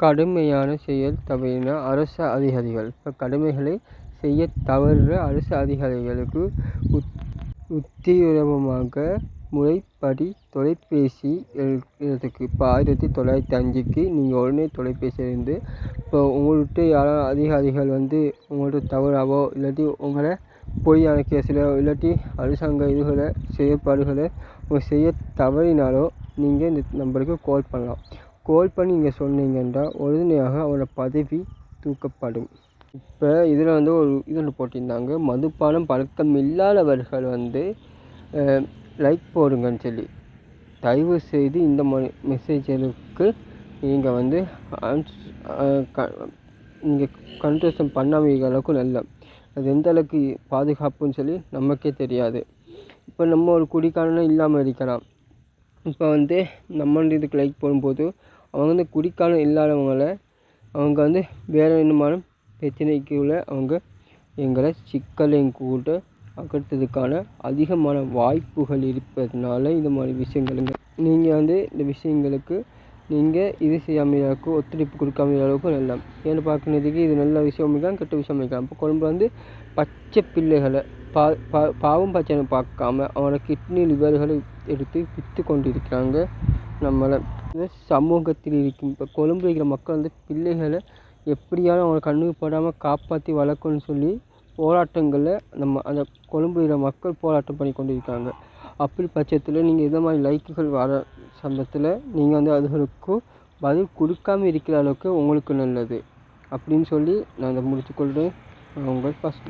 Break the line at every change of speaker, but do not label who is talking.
கடுமையான செயல் தவறின அரசு அதிகாரிகள். இப்போ கடமைகளை செய்ய தவறுற அரசு அதிகாரிகளுக்கு உத் உத்தியோகமாக முறைப்படி தொலைபேசி எழுதுக்கு இப்போ ஆயிரத்தி தொள்ளாயிரத்தி அஞ்சுக்கு நீங்கள் உடனே தொலைபேசி இருந்து இப்போ உங்கள்கிட்ட யாரோ அதிகாரிகள் வந்து உங்கள்கிட்ட தவறாவோ இல்லாட்டி உங்களை பொய்யான கேஸில் இல்லாட்டி அரசாங்க இதுகளை செயற்பாடுகளை செய்ய தவறினாலோ நீங்கள் இந்த நம்பருக்கு கால் பண்ணலாம். கோல் பண்ணி நீங்கள் சொன்னீங்கன்னா உடனடியாக அவரோட பதவி தூக்கப்படும். இப்போ இதில் வந்து ஒரு இது ஒன்று போட்டிருந்தாங்க. மதுபானம் பழக்கம் இல்லாதவர்கள் வந்து லைக் போடுங்கன்னு சொல்லி. தயவு செய்து இந்த மாதிரி மெசேஜருக்கு நீங்கள் வந்து க நீங்கள் கன்வர்சேஷன் பண்ணாமல் அளவுக்கு நல்ல. அது எந்த அளவுக்கு பாதுகாப்புன்னு சொல்லி நமக்கே தெரியாது. இப்போ நம்ம ஒரு குடிக்காரனும் இல்லாமல் இருக்கலாம். இப்போ வந்து நம்ம இதுக்கு லைக் போடும்போது அவங்க வந்து குடிக்காலம் இல்லாதவங்கள அவங்க வந்து வேறு என்னமான பிரச்சனைக்குள்ள அவங்க எங்களை சிக்கலையும் கூட அகற்றுறதுக்கான அதிகமான வாய்ப்புகள் இருப்பதனால இந்த மாதிரி விஷயங்களுங்க நீங்கள் வந்து இந்த விஷயங்களுக்கு நீங்கள் இது செய்யாமல் அளவுக்கு ஒத்துழைப்பு கொடுக்காம அளவுக்கு நல்லா ஏன்னு பார்க்கறதுக்கு இது நல்ல விஷயம் அமைக்கலாம் கெட்ட விஷயம் அமைக்கலாம். இப்போ குழம்பு வந்து பச்சை பிள்ளைகளை பா பா பாவம் பச்சைன்னு பார்க்காம அவனோட கிட்னி லிவர்களை எடுத்து விற்று கொண்டு இருக்கிறாங்க நம்மளை. சமூகத்தில் இருக்கும். இப்போ கொழும்பு இருக்கிற மக்கள் வந்து பிள்ளைகளை எப்படியாவது அவங்க கண்ணுக்கு படாமல் காப்பாற்றி வளர்க்கணும்னு சொல்லி போராட்டங்களில் நம்ம அந்த கொழும்பு இருக்கிற மக்கள் போராட்டம் பண்ணி கொண்டு இருக்காங்க அப்படி பட்சத்தில் நீங்கள் இந்த மாதிரி லைக்குகள் வர சமயத்தில் நீங்கள் வந்து அதுகளுக்கு பதில் கொடுக்காம இருக்கிற அளவுக்கு உங்களுக்கு நல்லது. அப்படின்னு சொல்லி நான் இதை முடித்துக்கொள்கிறேன் உங்கள் ஃபஸ்ட்